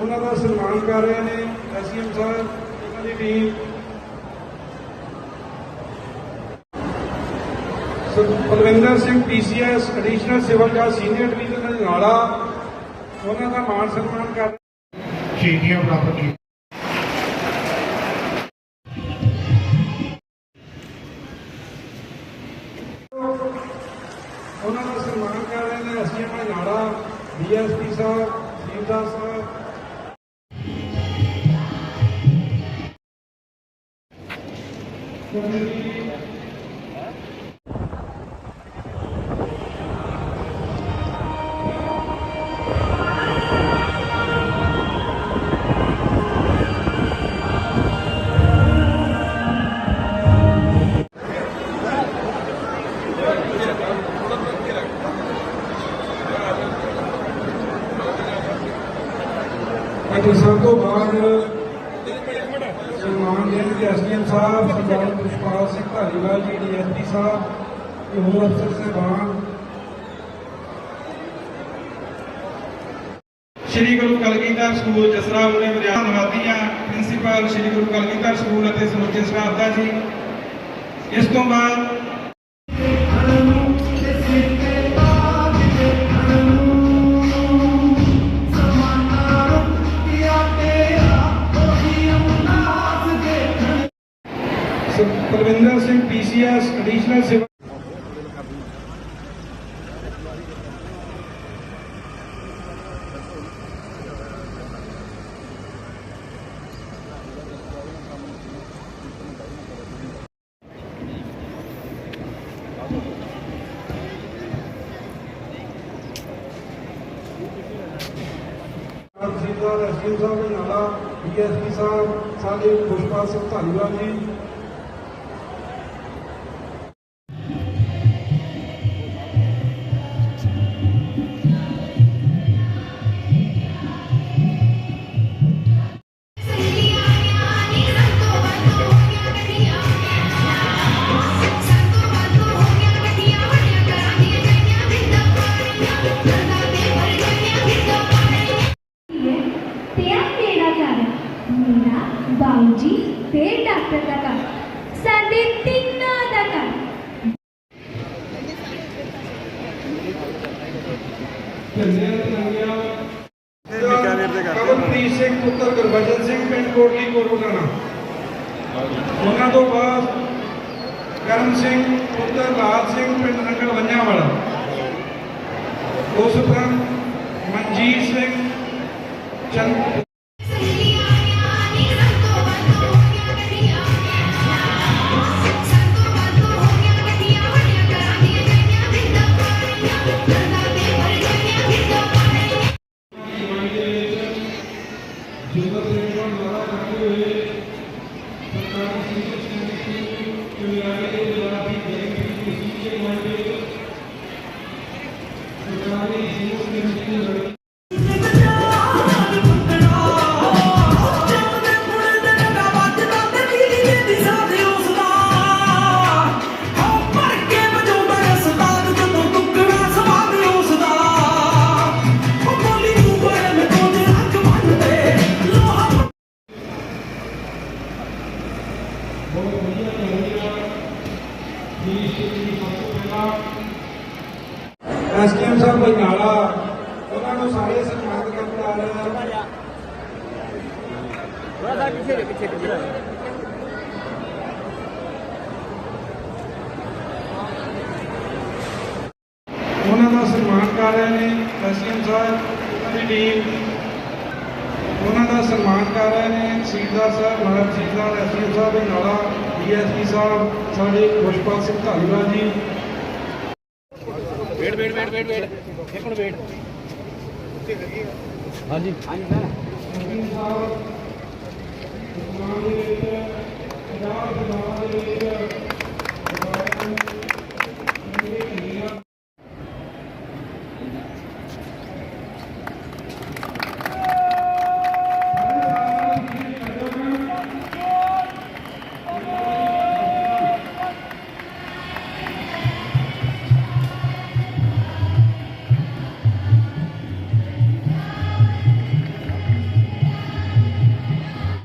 ਉਹਨਾਂ ਦਾ ਸਨਮਾਨ ਕਰ ਰਹੇ ਨੇ ਐਸਐਮ ਸਾਹਿਬ ਉਹਨਾਂ ਦੀ team sir Balwinder Singh PCS additional civil ਜੱਜ ਸੀਨੀਅਰ ਡਿਵੀਜ਼ਨ ਅਜਨਾਲਾ ਉਹਨਾਂ ਦਾ ਮਾਣ ਸਨਮਾਨ ਕਰ ਸ਼ਹੀਦੀਆਂ ਪ੍ਰਾਪਤ ਕੀਤੀਆਂ। ਉਹਨਾਂ ਦਾ ਸਨਮਾਨ ਕਰ ਰਹੇ ਨੇ ਐਸਐਮ ਅਜਨਾਲਾ ਡੀਐਸਪੀ ਸਾਹਿਬ ਸੀਤਾ ਸਾਹਿਬ ਅਤੇ ਸਭ ਤੋਂ ਬਾਅਦ ਸਨਮਾਨ ਦੇਣਗੇ ਐਸਡੀਐਮ ਸਾਹਿਬ ਸਰਦਾਰ ਪੁਸ਼ਪਾਲ ਸਿੰਘ ਧਾਲੀਵਾਲ ਜੀ, ਡੀਐਸਪੀ ਸਾਹਿਬ ਤੇ ਹੋਰ ਅਫਸਰ ਸਾਹਿਬਾਨ। ਸ਼੍ਰੀ ਗੁਰੂ ਕਲਗੀਧਰ ਸਕੂਲ ਜਸਰਾ ਮੁਰੇ ਮਰਿਆਦਾ ਨਵਾਦੀਆਂ ਪ੍ਰਿੰਸੀਪਲ ਸ਼੍ਰੀ ਗੁਰੂ ਕਲਗੀਧਰ ਸਕੂਲ ਅਤੇ ਸਮੁੱਚੇ ਸਟਾਫ ਦਾ ਜੀ। ਇਸ ਤੋਂ ਬਾਅਦ sir Parvinder Singh PCS additional civil tehsildar SDM ਸਾਹਿਬ ਦੇ ਨਾਲਾ ਡੀਐਸਪੀ ਸਾਹਿਬ ਸਾਡੇ ਪੁਸ਼ਪਾਲ ਸਿੰਘ ਧਾਲੀਵਾਲ ਜੀ ਘਰ। ਮੇਰਾ ਬਾਊ ਜੀ ਤੇ ਡਾਕਟਰ ਦਾ ਘਰ। ਸਾਡੇ ਤਿੰਨਾਂ ਦਾ ਘਰ। ਕਮਲਪ੍ਰੀਤ ਸਿੰਘ, ਪੁੱਤਰ ਗੁਰਬਚਨ ਸਿੰਘ, ਪਿੰਡ ਕੋਟਲੀ ਕੋਟਲਾਣਾ ਉਹਨਾਂ ਤੋਂ ਬਾਅਦ ਕਰਮ ਸਿੰਘ, ਪੁੱਤਰ ਲਾਲ ਸਿੰਘ, ਪਿੰਡ ਨੰਗਲ ਵੰਨਿਆਂ ਵਾਲਾ ਉਸ ਉਪਰੰਤ ਮਨਜੀਤ ਸਿੰਘ, ਚੰਦ ਐਸਕੇਐਮ ਸਾਹਿਬ ਬਨਾਲਾ ਉਹਨਾਂ ਨੂੰ ਸਾਰੇ ਸਨਮਾਨਿਤ ਕਰਨ ਜਾ ਰਹੇ ਹਾਂ। ਉਹਨਾਂ ਦਾ ਸਨਮਾਨ ਕਰ ਰਹੇ ਨੇ ਐਸਐਮ ਸਾਹਿਬ ਉਹਨਾਂ ਦੀ ਟੀਮ ਉਹਨਾਂ ਦਾ ਸਨਮਾਨ ਕਰ ਰਹੇ ਨੇ ਸੀਲਦਾਰ ਸਾਹਿਬ ਨਾਇਬ ਤਹਿਸੀਲਦਾਰ ਐਸਐਮ ਸਾਹਿਬ ਦੇ ਨਾਲਾ ਡੀਐਸਪੀ ਸਾਹਿਬ ਸਾਡੇ Khushpal Singh Dhaliwal ji. Wait wait wait wait wait. ਇੱਕ ਮਿੰਟ ਵੇਟ। ਹਾਂਜੀ। ਹਾਂਜੀ ਸਰ